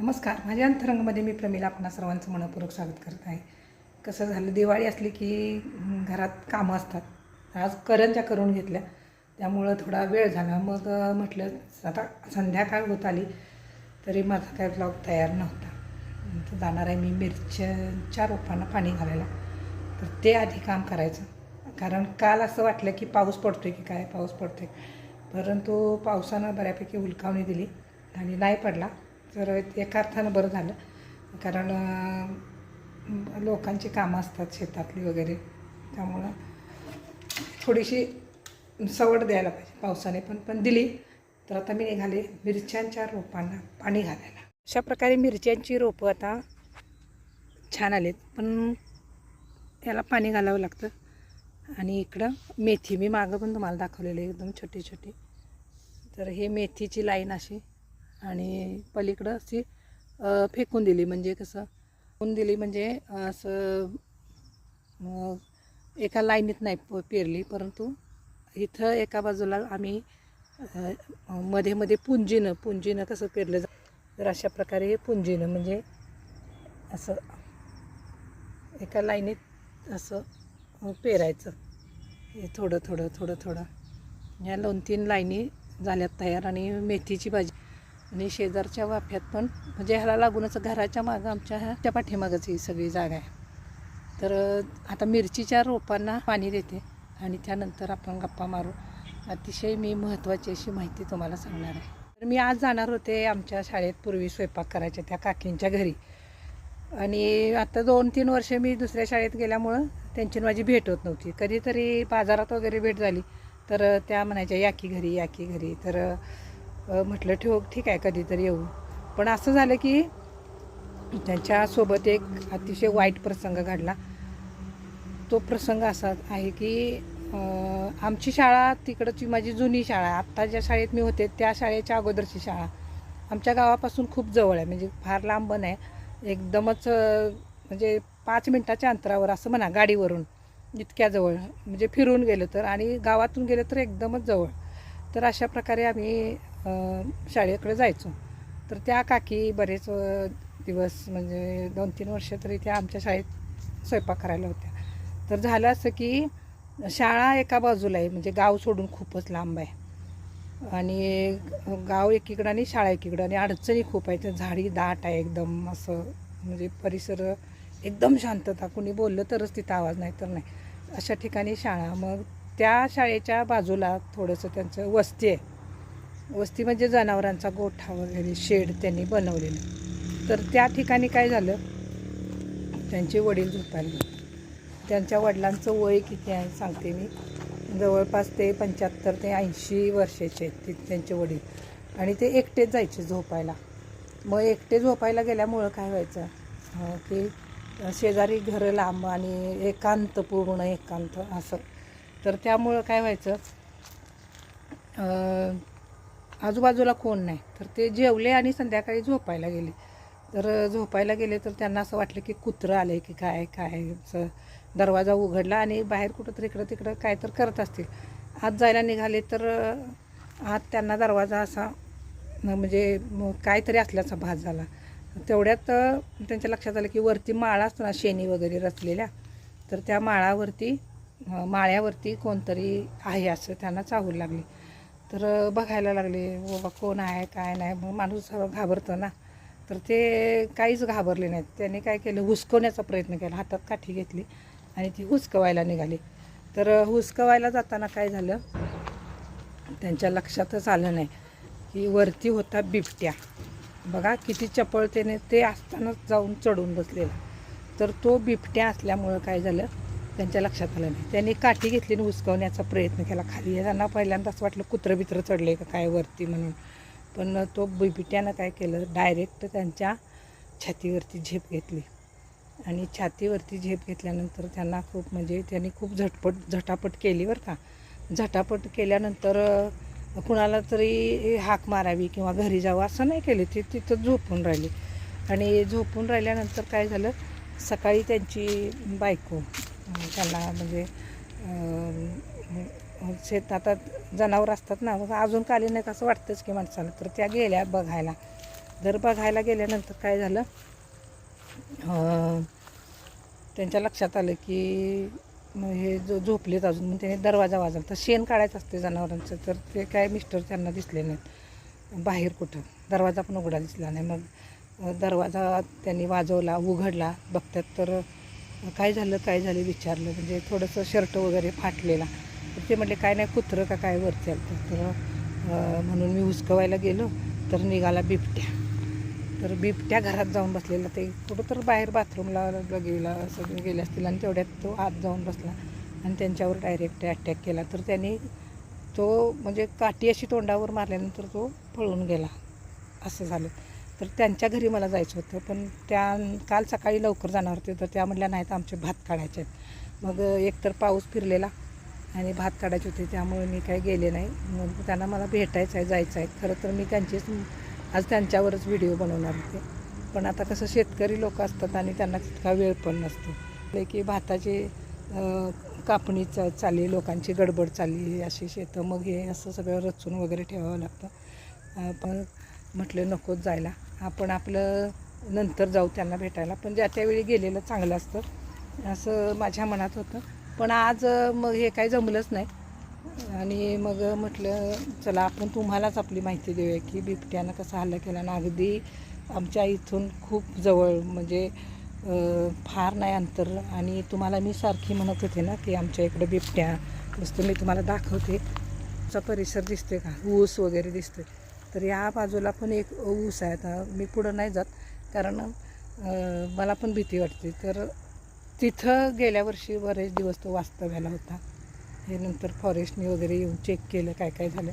नमस्कार. माझ्या अंतरंगमध्ये मी प्रमिला आपणा सर्वांचं मनपूर्वक स्वागत करत आहे. कसं झालं दिवाळी असली की घरात कामं असतात. आज करंजा करून घेतल्या. त्यामुळं थोडा वेळ झाला. मग म्हटलं आता संध्याकाळ होत आली तरी माझा काय ब्लॉग तयार नव्हता. जाणार आहे मी मिरच्या रोपांना पाणी घालायला. तर ते आधी काम करायचं. कारण काल असं वाटलं की पाऊस पडतोय की काय? पाऊस पडतोय. परंतु पावसानं बऱ्यापैकी उलकावणी दिली आणि नाही पडला. तर एका अर्थानं बरं झालं. कारण लोकांची कामं असतात शेतातली वगैरे. त्यामुळं थोडीशी सवड द्यायला पाहिजे पावसाने. पण पण दिली तर आता मी निघाले मिरच्यांच्या रोपांना पाणी घालायला. अशा प्रकारे मिरच्यांची रोपं आता छान आलेत. पण याला पाणी घालावं लागतं. आणि इकडं मेथी मी मागं पण तुम्हाला दाखवलेली आहे एकदम छोटी छोटी तर हे मेथीची लाईन अशी आणि पलीकडं अशी फेकून दिली. म्हणजे कसं फेकून दिली म्हणजे असं एका लाईनीत नाही प- पेरली. परंतु इथं एका बाजूला आम्ही मध्ये मध्ये पुंजीनं पुंजीनं कसं पेरलं जातं तर अशा प्रकारे हे पुंजीनं म्हणजे असं एका लाईनीत असं पेरायचं. हे थोडं थोडं थोडं थोडं. या दोन तीन लाईनी झाल्यात तयार आणि मेथीची भाजी. आणि शेजारच्या वाफ्यात पण म्हणजे ह्याला लागूनच घराच्या मागं आमच्या ह्या त्या ही सगळी जागा आहे. तर आता मिरचीच्या रोपांना पाणी देते आणि त्यानंतर आपण गप्पा मारू. अतिशय मी महत्त्वाची अशी माहिती तुम्हाला सांगणार आहे. तर मी आज जाणार होते आमच्या शाळेत पूर्वी स्वयंपाक करायच्या त्या काकींच्या घरी. आणि आता दोन तीन वर्ष मी दुसऱ्या शाळेत गेल्यामुळं त्यांची माझी भेट होत नव्हती. कधीतरी बाजारात वगैरे भेट झाली. तर त्या म्हणायच्या या की घरी या की घरी. तर म्हटलं ठेव ठीक आहे कधीतरी येऊ. पण असं झालं की त्यांच्यासोबत एक अतिशय वाईट प्रसंग घडला. तो प्रसंग असा आहे की आमची शाळा तिकडची माझी जुनी शाळा आत्ता ज्या शाळेत मी होते त्या शाळेच्या अगोदरची शाळा. आमच्या गावापासून खूप जवळ आहे म्हणजे फार लांब नाही एकदमच म्हणजे पाच मिनटाच्या अंतरावर असं म्हणा गाडीवरून. इतक्या जवळ म्हणजे फिरून गेलं तर. आणि गावातून गेलं तर एकदमच जवळ. तर अशा प्रकारे आम्ही शाळेकडे जायचो. तर त्या काकी बरेच दिवस म्हणजे दोन तीन वर्ष तरी त्या आमच्या शाळेत स्वयंपाक करायला होत्या. तर झालं असं की शाळा एका बाजूला आहे म्हणजे गाव सोडून खूपच लांब आहे. आणि गाव एकीकडं आणि शाळा एकीकडं आणि अडचणी खूप आहेत. झाडी दाट आहे एकदम असं म्हणजे परिसर एकदम शांतता. कुणी बोललं तरच तिथं आवाज नाही तर नाही. अशा ठिकाणी शाळा. मग त्या शाळेच्या बाजूला थोडंसं त्यांचं वस्ती आहे. वस्ती म्हणजे जनावरांचा गोठा वगैरे शेड त्यांनी बनवलेलं. तर त्या ठिकाणी काय झालं? त्यांचे वडील झोपायला त्यांच्या वडिलांचं वय किती आहे सांगते मी. जवळपास ते पंच्याहत्तर ते ऐंशी वर्षाचे आहेत ते त्यांचे वडील. आणि ते एकटेच जायचे झोपायला. मग एकटे झोपायला गेल्यामुळं काय व्हायचं? की शेजारी घरं लांब आणि एकांत पूर्ण एकांत असं. तर त्यामुळं काय व्हायचं? आजूबाजूला कोण नाही. तर ते जेवले आणि संध्याकाळी झोपायला गेले. तर झोपायला गेले तर त्यांना असं वाटलं की कुत्रं आले की काय काय असं दरवाजा उघडला आणि बाहेर कुठं तर इकडं तिकडं काय तर करत असतील. आत जायला निघाले तर आत त्यांना दरवाजा असा म्हणजे काहीतरी असल्याचा भास झाला. तेवढ्यात त्यांच्या लक्षात आलं की वरती माळा असतो ना शेणी वगैरे रचलेल्या. तर त्या माळावरती माळ्यावरती कोणतरी आहे असं त्यांना चाहूल लागले. तर बघायला लागले बाबा कोण आहे काय नाही? मग माणूस घाबरतं ना. तर ते काहीच घाबरले नाहीत. त्याने काय केलं हुसकवण्याचा प्रयत्न केला. हातात काठी घेतली आणि ती हुसकवायला निघाली. तर हुसकवायला जाताना काय झालं त्यांच्या लक्षातच आलं नाही की वरती होता बिबट्या. बघा किती चपळतेने ते असतानाच जाऊन चढून बसलेला. तर तो बिबट्या असल्यामुळं काय झालं त्यांच्या लक्षात आलं नाही. त्यांनी काठी घेतली आणि हुसकवण्याचा प्रयत्न केला खाली. त्यांना पहिल्यांदा असं वाटलं कुत्रं बित्रं चढले का काय वरती म्हणून. पण तो बिबिट्यानं काय केलं? डायरेक्ट त्यांच्या छातीवरती झेप घेतली. आणि छातीवरती झेप घेतल्यानंतर त्यांना खूप म्हणजे त्यांनी खूप झटपट झटापट केली बरं का. झटापट केल्यानंतर कुणाला तरी हाक मारावी किंवा घरी जावं असं नाही केलं. ते तिथं झोपून राहिली. आणि झोपून राहिल्यानंतर काय झालं? सकाळी त्यांची बायको त्यांना म्हणजे शेत आता जनावर असतात ना मग अजून काली नाही असं वाटतंच की माणसाला. तर त्या गेल्या बघायला. जर बघायला गेल्यानंतर काय झालं त्यांच्या लक्षात आलं की मग हे जो झोपलेत अजून मग त्याने दरवाजा वाजवला. तर शेण काढायचं असते जनावरांचं तर ते काय मिस्टर त्यांना दिसले नाहीत. बाहेर कुठं? दरवाजा पण उघडा दिसला नाही. मग दरवाजा त्यांनी वाजवला उघडला. बघतात तर काय झालं काय झालं विचारलं. म्हणजे थोडंसं शर्ट वगैरे फाटलेला. तर ते म्हटले काय नाही कुत्रं का काय वरती आलं तर म्हणून मी हुसकवायला गेलो. तर निघाला बिबट्या. तर बिबट्या घरात जाऊन बसलेला. ते कुठं तर बाहेर बाथरूमला गेला असं गेले असतील आणि तेवढ्यात तो आत जाऊन बसला. आणि त्यांच्यावर डायरेक्ट अटॅक केला. तर त्यांनी तो म्हणजे काठी अशी तोंडावर मारल्यानंतर तो पळून गेला. असं झालं. तर त्यांच्या घरी मला जायचं होतं. पण त्या काल सकाळी लवकर जाणार होते तर त्या म्हटल्या नाहीत आमचे भात काढायचे आहेत. मग एकतर पाऊस फिरलेला आणि भात काढायचे होते त्यामुळे मी काही गेले नाही. मग त्यांना मला भेटायचं आहे जायचं आहे. खरं तर मी त्यांचीच आज त्यांच्यावरच व्हिडिओ बनवणार होते. पण आता कसं शेतकरी लोक असतात आणि त्यांना तितका वेळ पण नसतो. म्हणजे की भाताची कापणी चा चालली लोकांची गडबड चालली अशी शेतं मग हे असं सगळं रचून वगैरे ठेवावं लागतं. पण म्हटलं नकोच जायला. आपण आपलं नंतर जाऊ त्यांना भेटायला. पण ज्या त्यावेळी गेलेलं चांगलं असतं. असं माझ्या मनात होतं. पण आज मग हे काही जमलंच नाही. आणि मग म्हटलं चला आपण तुम्हालाच आपली माहिती देऊया की बिबट्यानं कसा हल्ला केला. आणि अगदी आमच्या इथून खूप जवळ म्हणजे फार नाही अंतर. आणि तुम्हाला मी सारखी म्हणत होते ना की आमच्या इकडं बिबट्या नुसतं मी तुम्हाला दाखवते. चा परिसर दिसते का? ऊस वगैरे दिसते तर या बाजूला पण एक ऊस आहे आता. मी पुढं नाही जात कारण मला पण भीती वाटते. तर तिथं गेल्या वर्षी बरेच दिवस तो वास्तव्याला होता. हे नंतर फॉरेस्टने वगैरे येऊन चेक केलं काय काय झालं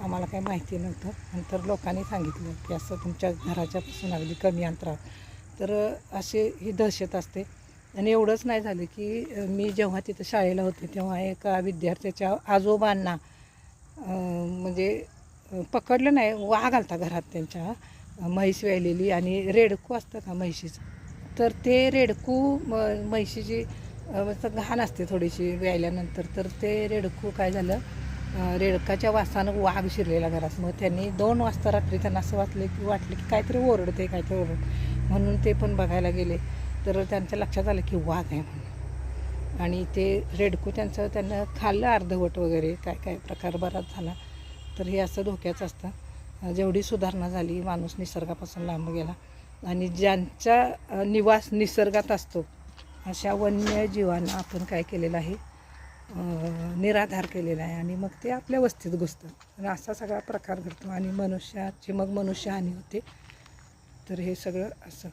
आम्हाला काही माहिती नव्हतं. नंतर लोकांनी सांगितलं की असं तुमच्या घराच्यापासून अगदी कमी अंतरावर. तर असे ही दहशत असते. आणि एवढंच नाही झालं की मी जेव्हा तिथं शाळेला होते तेव्हा एका विद्यार्थ्याच्या आजोबांना म्हणजे पकडलं नाही वाघ आलता घरात त्यांच्या. म्हैस व्यायलेली आणि रेडकू असतं का म्हैशीचं? तर ते रेडकू म म्हैशीची घाण असते थोडीशी व्यायल्यानंतर. तर ते रेडकू काय झालं रेडकाच्या वासानं वाघ शिरलेला घरात. मग त्यांनी दोन वाजता रात्री त्यांना असं वाटलं की वाटलं की काहीतरी ओरडते काहीतरी ओरड म्हणून ते पण बघायला गेले. तर त्यांच्या लक्षात आलं की वाघ आहे म्हणून. आणि ते रेडकू त्यांचं त्यांना खाल्लं अर्धवट वगैरे काय काय प्रकार बराच झाला. तर हे असं धोक्याचं असतं. जेवढी सुधारणा झाली माणूस निसर्गापासून लांब गेला आणि ज्यांचा निवास निसर्गात असतो अशा वन्यजीवांना आपण काय केलेलं आहे? निराधार केलेला आहे आणि मग ते आपल्या वस्तीत घुसतात. आणि असा सगळा प्रकार घडतो आणि मनुष्याची मग मनुष्यहानी होते. तर हे सगळं असं.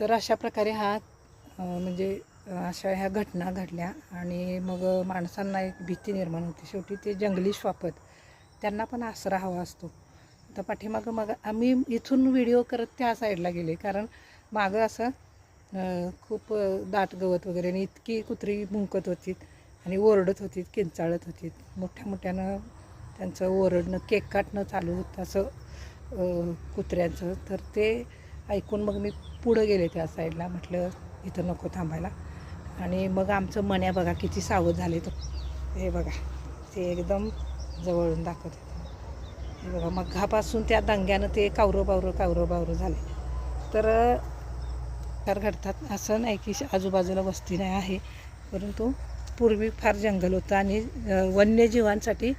तर अशा प्रकारे हा म्हणजे अशा ह्या घटना घडल्या आणि मग माणसांना एक भीती निर्माण होती. शेवटी ते जंगली श्वापत त्यांना पण आसरा हवा असतो. आता पाठीमागं मग आम्ही इथून व्हिडिओ करत त्या साईडला गेले. कारण मागं असं खूप दाट गवत वगैरे आणि इतकी कुत्री मुंकत होती आणि ओरडत होती किंचाळत होती. मोठ्या मोठ्यानं त्यांचं ओरडणं केक काटणं चालू होतं असं कुत्र्यांचं. तर ते ऐकून मग मी पुढं गेले त्या साईडला म्हटलं इथं नको थांबायला. आणि मग आमचं मण्या बघा किती सावध झाले तो हे बघा ते एकदम जवळून दाखवत होते. बघा मग्घापासून त्या दंग्यानं ते कावरं बावरं कावरं बावरं झाले. तर फार घडतात असं नाही की आजूबाजूला वस्ती नाही आहे. परंतु पूर्वी फार जंगल होतं आणि वन्यजीवांसाठी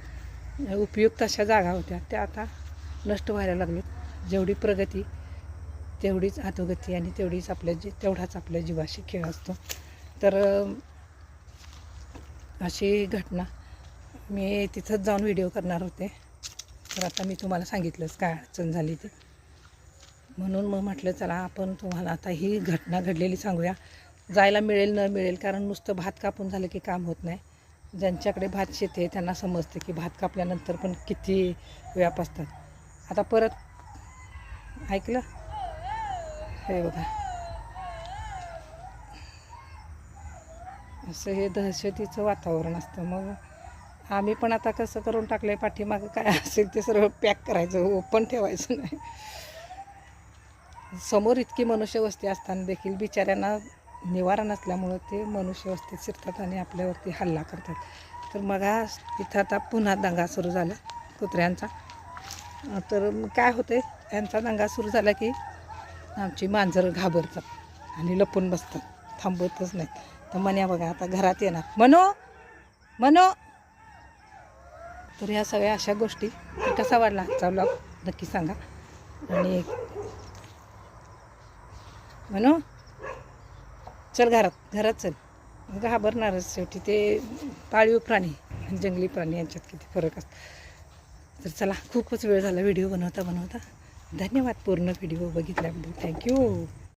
उपयुक्त अशा जागा होत्या. त्या आता नष्ट व्हायला लागल्यात जेवढी प्रगती तेवढीच अधोगती आणि तेवढीच आपल्या जी तेवढाच आपल्या जीवाशी खेळ असतो. तर अशी घटना मी तिथंच जाऊन व्हिडिओ करणार होते. तर आता मी तुम्हाला सांगितलंच काय अडचण झाली ती. म्हणून मग म्हटलं चला आपण तुम्हाला आता ही घटना घडलेली सांगूया. जायला मिळेल न मिळेल कारण नुसतं भात कापून झालं की काम होत नाही. ज्यांच्याकडे भात शेती आहे त्यांना समजते की भात कापल्यानंतर पण किती व्याप असतात. आता परत ऐकलं? हे बघा. असं हे दहशतीचं वातावरण असतं. मग आम्ही पण आता कसं करून टाकलं आहे पाठीमागं काय असेल ते सर्व पॅक करायचं ओपन ठेवायचं नाही. समोर इतकी मनुष्यवस्ती असताना देखील बिचाऱ्यांना निवारा नसल्यामुळं ते मनुष्यवस्तीत शिरतात आणि आपल्यावरती हल्ला करतात. तर मग इथं आता पुन्हा दंगा सुरू झाला कुत्र्यांचा. तर काय होते यांचा दंगा सुरू झाला की आमची मांजरं घाबरतात आणि लपून बसतात थांबवतच नाहीत. तर मन्या बघा आता घरात येणार. मनो मनो तर ह्या सगळ्या अशा गोष्टी कसा वाढला आजचा ब्लॉग नक्की सांगा. आणि म्हणू चल घरात. घरात चल. घाबरणारच. शेवटी ते पाळीव प्राणी आणि जंगली प्राणी यांच्यात किती फरक असतो. तर चला खूपच वेळ झाला. व्हिडिओ बनवता बनवता. धन्यवाद. पूर्ण व्हिडिओ बघितल्याबद्दल. थँक्यू.